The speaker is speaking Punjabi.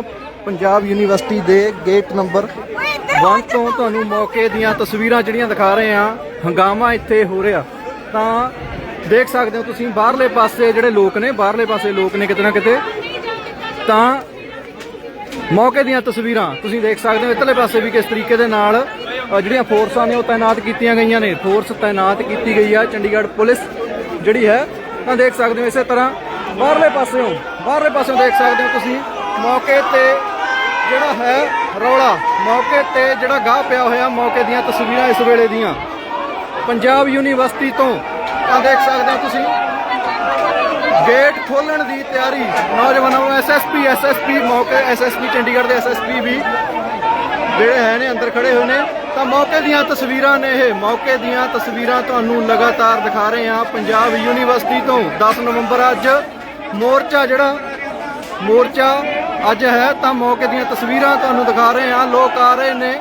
ਹਾਂ ਪੰਜਾਬ ਯੂਨੀਵਰਸਿਟੀ ਦੇ ਗੇਟ ਨੰਬਰ 1 ਤੋਂ ਤੁਹਾਨੂੰ ਮੌਕੇ ਦੀਆਂ ਤਸਵੀਰਾਂ ਜਿਹੜੀਆਂ ਦਿਖਾ ਰਹੇ ਹਾਂ, ਹੰਗਾਮਾ ਇੱਥੇ ਹੋ ਰਿਹਾ। ਤਾਂ ਦੇਖ ਸਕਦੇ ਹੋ ਤੁਸੀਂ ਬਾਹਰਲੇ ਪਾਸੇ ਜਿਹੜੇ ਲੋਕ ਨੇ, ਬਾਹਰਲੇ ਪਾਸੇ ਲੋਕ ਨੇ ਕਿਤੇ ਨਾ ਕਿਤੇ। ਤਾਂ ਮੌਕੇ ਦੀਆਂ ਤਸਵੀਰਾਂ ਤੁਸੀਂ ਦੇਖ ਸਕਦੇ ਹੋ, ਇੱਧਰਲੇ ਪਾਸੇ ਵੀ ਕਿਸ ਤਰੀਕੇ ਦੇ ਨਾਲ ਜਿਹੜੀਆਂ ਫੋਰਸਾਂ ਨੇ ਉਹ ਤਾਇਨਾਤ ਕੀਤੀਆਂ ਗਈਆਂ ਨੇ। ਫੋਰਸ ਤਾਇਨਾਤ ਕੀਤੀ ਗਈ ਆ, ਚੰਡੀਗੜ੍ਹ ਪੁਲਿਸ ਜਿਹੜੀ ਹੈ, ਤਾਂ ਦੇਖ ਸਕਦੇ ਹੋ ਇਸੇ ਤਰ੍ਹਾਂ। ਬਾਹਰਲੇ ਪਾਸਿਓਂ ਬਾਹਰਲੇ ਪਾਸਿਓਂ ਦੇਖ ਸਕਦੇ ਹੋ ਤੁਸੀਂ। ਮੌਕੇ ਤੇ ਜਿਹੜਾ ਹੈ ਰੌਲਾ, ਮੌਕੇ ਤੇ ਜਿਹੜਾ ਗਾਹ ਪਿਆ ਹੋਇਆ, ਮੌਕੇ ਦੀਆਂ ਤਸਵੀਰਾਂ ਇਸ ਵੇਲੇ ਦੀਆਂ। ਪੰਜਾਬ ਯੂਨੀਵਰਸਿਟੀ ਤੋਂ ਤਾਂ ਦੇਖ ਸਕਦੇ ਹੋ ਤੁਸੀਂ। ਗੇਟ ਖੋਲਣ ਦੀ ਤਿਆਰੀ, ਨੌਜਵਾਨਾਂ ਨੂੰ ਐਸਐਸਪੀ ਐਸਐਸਪੀ ਮੌਕੇ ਐਸਐਸਪੀ ਚੰਡੀਗੜ੍ਹ ਦੇ ਐਸਐਸਪੀ ਵੀ ਜਿਹੜੇ ਹੈ ਨੇ ਅੰਦਰ ਖੜੇ ਹੋਏ ਨੇ। ਤਾਂ ਮੌਕੇ ਦੀਆਂ ਤਸਵੀਰਾਂ ਨੇ ਇਹ। ਮੌਕੇ ਦੀਆਂ ਤਸਵੀਰਾਂ ਤੁਹਾਨੂੰ ਲਗਾਤਾਰ ਦਿਖਾ ਰਹੇ ਹਾਂ। ਪੰਜਾਬ ਯੂਨੀਵਰਸਿਟੀ ਤੋਂ 10 ਨਵੰਬਰ ਅੱਜ ਮੋਰਚਾ ਜਿਹੜਾ ਮੋਰਚਾ ਅੱਜ ਹੈ ਤਾਂ ਮੌਕੇ ਦੀਆਂ ਤਸਵੀਰਾਂ ਤੁਹਾਨੂੰ ਦਿਖਾ ਰਹੇ ਹਾਂ। ਲੋਕ ਆ ਰਹੇ ਨੇ।